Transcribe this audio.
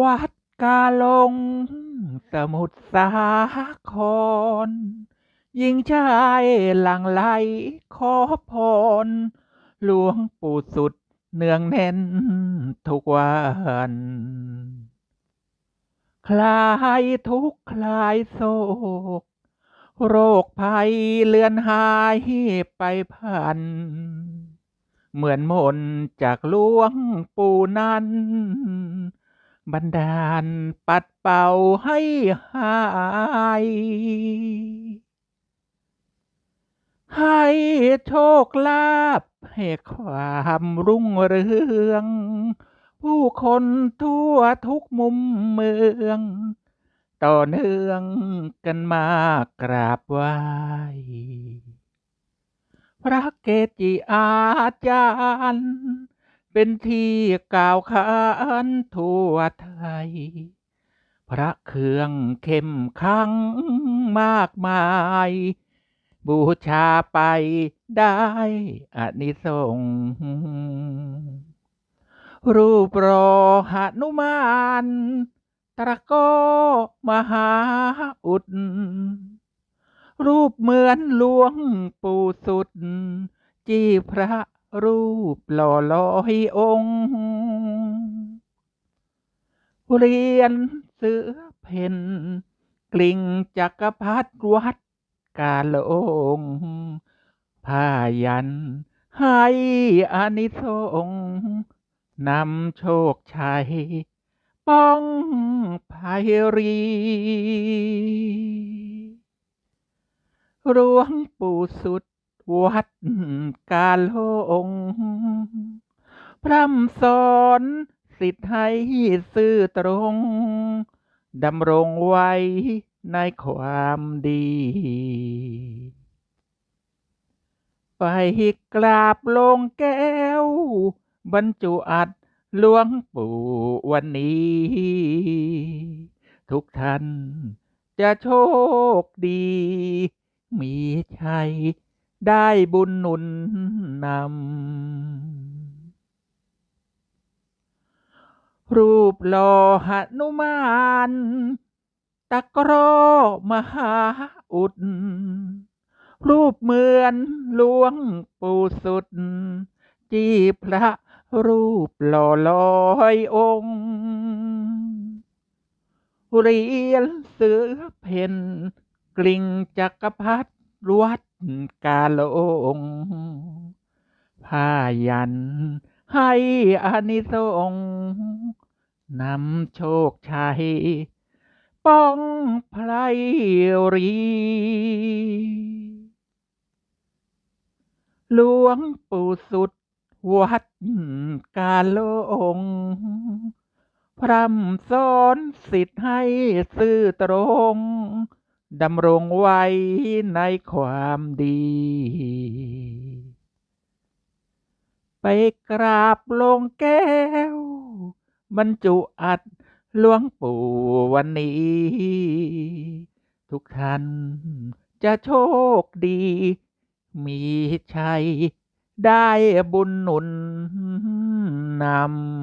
วัดกาลง สมุทรสาครหญิงชายหลังไหลขอพร หลวงปู่สุดเนืองแน่นทุกวัน คลายทุกข์คลายโศก โรคภัยเลือนหายไปพัน เหมือนมนจากหลวงปู่นั้น บันดาลปัดเป่าให้หาย ให้โชคลาภให้ความรุ่งเรือง ผู้คนทั่วทุกมุมเมือง ต่อเนื่องกันมากราบไหว้พระเกจิอาจารย์ เป็นที่กล่าวขานทั่วไทย พระเครื่องเข้มขลังมากมาย บูชาไปได้อานิสงส์รูปรอหนุมานตระโกมหาอุด รูปเหมือนหลวงปู่สุด จีพระ รูปหล่อลอยองค์เรียนเสือเพ่นกลิ่งจักรพรรดิวัดกาลงผ้ายัน ให้อานิสงนำโชคชัย ป้องภัยรีหลวงปู่สุด วัดกาลงพร่ำสอนสิทธิ์ให้ซื่อตรง ดำรงไว้ในความดี ไปกราบลงแก้ว บรรจุอัฐหลวงปู่วันนี้ ทุกท่านจะโชคดี มีชัย ได้บุญหนุนนำ รูปหล่อหนุมานตะกร้อมหาอุด รูปเหมือนหลวงปู่สุด จีพระรูปหล่อลอยองค์เรียนเสือเพ่นกลิ่งจักรพร รวัดกาลงผ้ายัน ให้อานิสงนำโชคชัย ป้องไพรรีหลวงปู่สุดวัดกาลงพร่ำสอนสิทธิ์ให้ซื่อตรง ดำรงไว้ในความดี ไปกราบลงแก้ว บรรจุอัฐหลวงปู่วันนี้ ทุกท่านจะโชคดี มีชัยได้บุญหนุนนำ